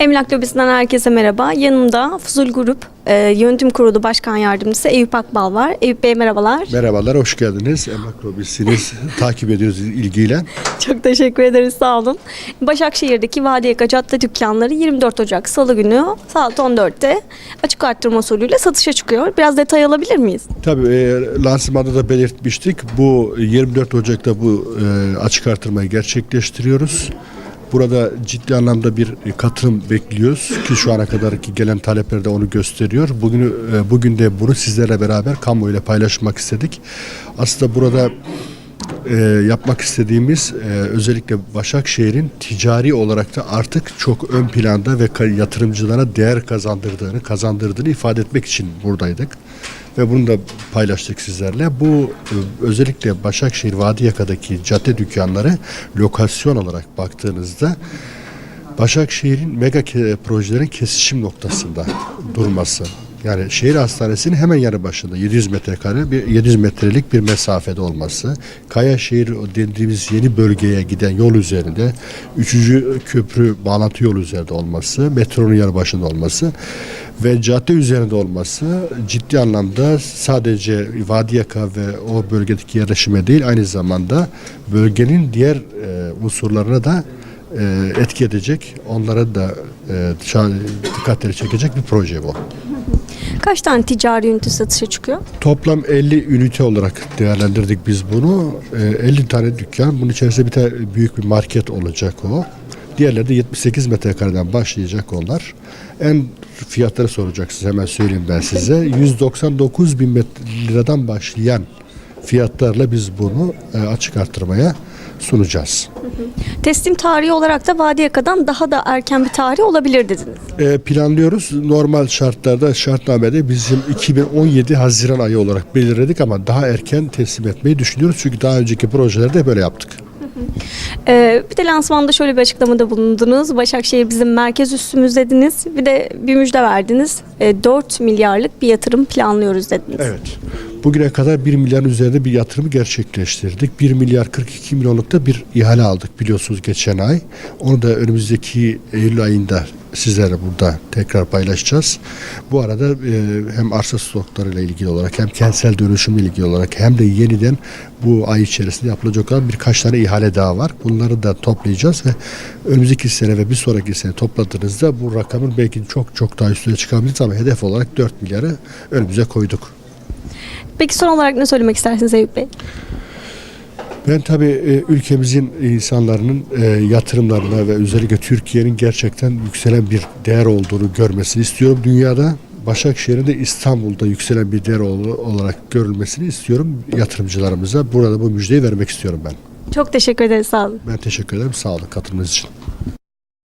Emlak Lobisi'nden herkese merhaba. Yanımda Fuzul Grup e, Yönetim Kurulu Başkan Yardımcısı Eyüp Akbal var. Eyüp Bey merhabalar. Merhabalar, hoş geldiniz. Emlak Lobisi'niz takip ediyoruz ilgiyle. Çok teşekkür ederiz sağ olun. Başakşehir'deki Vadiyaka Cadde dükkanları 24 Ocak Salı günü saat 14'te açık arttırma usulüyle satışa çıkıyor. Biraz detay alabilir miyiz? Tabii e, lansmanda da belirtmiştik. Bu 24 Ocak'ta bu e, açık artırmayı gerçekleştiriyoruz. Burada ciddi anlamda bir katılım bekliyoruz ki şu ana kadarki gelen talepler de onu gösteriyor. Bugün e, bugün de bunu sizlerle beraber kamuoyuyla paylaşmak istedik. Aslında burada e, yapmak istediğimiz e, özellikle Başakşehir'in ticari olarak da artık çok ön planda ve yatırımcılara değer kazandırdığını, kazandırdığını ifade etmek için buradaydık. Ve bunu da paylaştık sizlerle. Bu e, özellikle Başakşehir Vadiyaka'daki cadde dükkanları lokasyon olarak baktığınızda Başakşehir'in mega projelerin kesişim noktasında durması. Yani şehir hastanesinin hemen yanı başında 700 metrekare bir 700 metrelik bir mesafede olması. Kaya şehir dediğimiz yeni bölgeye giden yol üzerinde üçüncü köprü bağlantı yolu üzerinde olması, metronun yanı başında olması ve cadde üzerinde olması ciddi anlamda sadece Vadiyaka ve o bölgedeki yerleşime değil aynı zamanda bölgenin diğer e, unsurlarına da e, etki edecek, onlara da e, dikkatleri çekecek bir proje bu. Kaç tane ticari ünite satışa çıkıyor? Toplam 50 ünite olarak değerlendirdik biz bunu. E, 50 tane dükkan, bunun içerisinde bir tane büyük bir market olacak o. Diğerleri de 78 metrekareden başlayacak onlar. En fiyatları soracaksınız hemen söyleyeyim ben size. 199 bin liradan başlayan fiyatlarla biz bunu e, açık arttırmaya sunacağız. Teslim tarihi olarak da Vadiyaka'dan daha da erken bir tarih olabilir dediniz. E, planlıyoruz. Normal şartlarda şartnamede bizim 2017 Haziran ayı olarak belirledik ama daha erken teslim etmeyi düşünüyoruz. Çünkü daha önceki projelerde böyle yaptık. Ee, bir de lansmanda şöyle bir açıklamada bulundunuz. Başakşehir bizim merkez üssümüz dediniz. Bir de bir müjde verdiniz. Ee, 4 milyarlık bir yatırım planlıyoruz dediniz. Evet. Bugüne kadar 1 milyarın üzerinde bir yatırımı gerçekleştirdik. 1 milyar 42 milyonlukta bir ihale aldık biliyorsunuz geçen ay. Onu da önümüzdeki Eylül ayında sizlerle burada tekrar paylaşacağız. Bu arada e, hem arsa stoklarıyla ilgili olarak hem kentsel dönüşümle ilgili olarak hem de yeniden bu ay içerisinde yapılacak olan birkaç tane ihale daha var. Bunları da toplayacağız ve önümüzdeki sene ve bir sonraki sene topladığınızda bu rakamın belki çok çok daha üstüne çıkabiliriz ama hedef olarak 4 milyarı önümüze koyduk. Peki son olarak ne söylemek istersiniz Eyüp Bey? Ben tabii e, ülkemizin insanların e, yatırımlarına ve özellikle Türkiye'nin gerçekten yükselen bir değer olduğunu görmesini istiyorum dünyada. Başakşehir'in de İstanbul'da yükselen bir değer ol- olarak görülmesini istiyorum yatırımcılarımıza. Burada bu müjdeyi vermek istiyorum ben. Çok teşekkür ederiz. Sağ olun. Ben teşekkür ederim. Sağ olun katılımınız için.